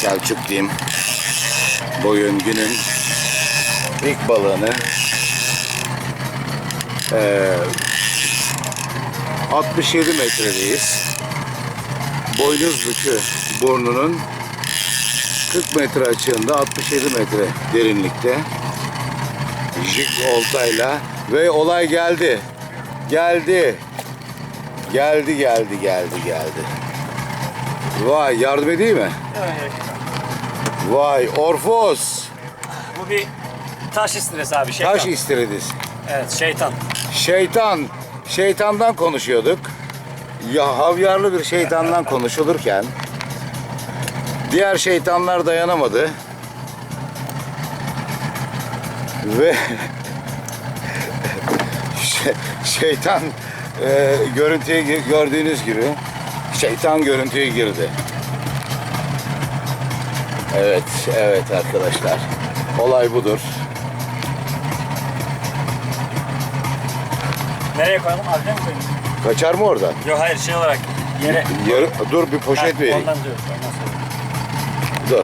Selçuk diyeyim. Bugün günün ilk balığını eee 67 metredeyiz. Boynuz burnunun 40 metre açığında 67 metre derinlikte. Jig oltayla ve olay geldi. Geldi. Geldi geldi geldi geldi. Vay yardım edeyim mi? Vay Orfos. Bu bir taş istiresi abi. Şeytan. Taş istiridis. Evet şeytan. Şeytan. Şeytandan konuşuyorduk. Ya havyarlı bir şeytandan konuşulurken diğer şeytanlar dayanamadı. Ve şey- şeytan e, görüntüye gir- gördüğünüz gibi şeytan görüntüye girdi. Evet, evet arkadaşlar. Olay budur. Nereye koyalım? Arkaya mı koyalım? Kaçar mı oradan? Yok hayır şey olarak yere. Yarı, dur bir poşet vereyim. Ondan diyoruz. Ondan sonra.